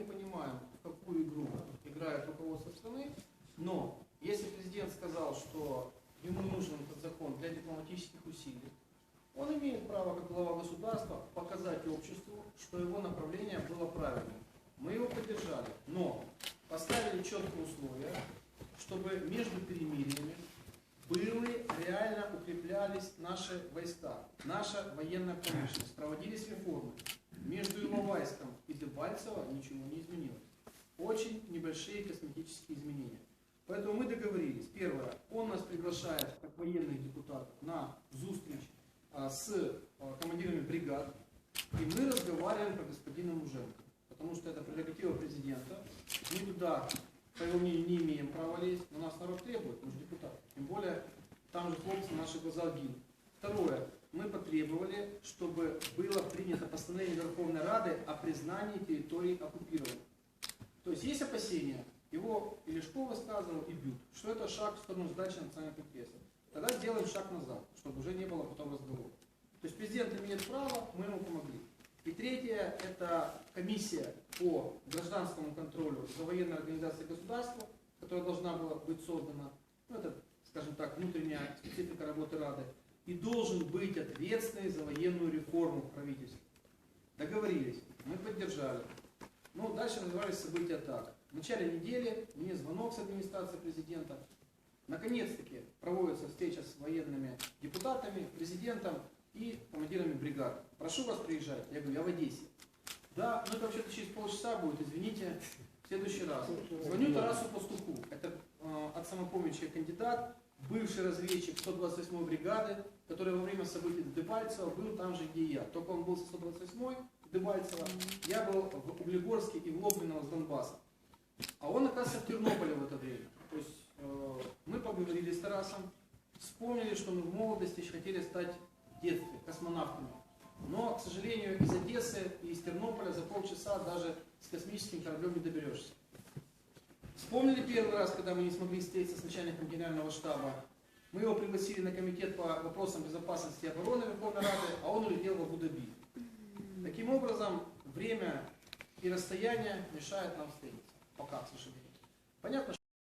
не понимаем, какую игру играет руководство страны, но если президент сказал, что ему нужен этот закон для дипломатических усилий, он имеет право, как глава государства, показать обществу, что его направление было правильным. Мы его поддержали, но поставили четкие условия, чтобы между перемириями были реально укреплялись наши войска, наша военная промышленность, проводились реформы. Между небольшие косметические изменения. Поэтому мы договорились. Первое, он нас приглашает, как военных депутатов, на зустріч а, с а, командирами бригад, и мы разговариваем про господина Муженко. Потому что это прерогатива президента. Мы туда, по его мнению, не имеем права лезть, но нас народ требует, мы же депутаты. Тем более, там же хлопцы на наших глазах гинут. Второе, мы потребовали, чтобы было принято постановление Верховной Рады о признании территорий оккупированных. То есть есть опасения, его и Лешко высказывал, и Бют, что это шаг в сторону сдачи национальных интересов. Тогда делаем шаг назад, чтобы уже не было потом разговора. То есть президент имеет право, мы ему помогли. И третье, это комиссия по гражданскому контролю за военной организацией государства, которая должна была быть создана. Ну, это, скажем так, внутренняя специфика работы Рады. И должен быть ответственный за военную реформу в правительстве. Договорились, мы поддержали. Ну, дальше развивались события так. В начале недели мне звонок с администрации президента. Наконец-таки проводится встреча с военными депутатами, президентом и командирами бригад. Прошу вас приезжать. Я говорю, я в Одессе. Да, ну это вообще-то через полчаса будет, извините, в следующий раз. Звоню Тарасу Пастуху. Это э, от самопомощи кандидат, бывший разведчик 128-й бригады, который во время событий Дебальцева был там же, где я. Только он был со 128-й Дебальцева, я был в Углегорске и в Лобниново с Донбасса. А он, оказывается, в Тернополе в это время. То есть э, мы поговорили с Тарасом, вспомнили, что мы в молодости хотели стать в детстве космонавтами. Но, к сожалению, из Одессы и из Тернополя за полчаса даже с космическим кораблем не доберешься. Вспомнили первый раз, когда мы не смогли встретиться с начальником генерального штаба. Мы его пригласили на комитет по вопросам безопасности и обороны Верховной Рады, а он улетел в Абу-Даби. Таким образом, время и расстояние мешают нам встретиться. Пока, к сожалению. Понятно,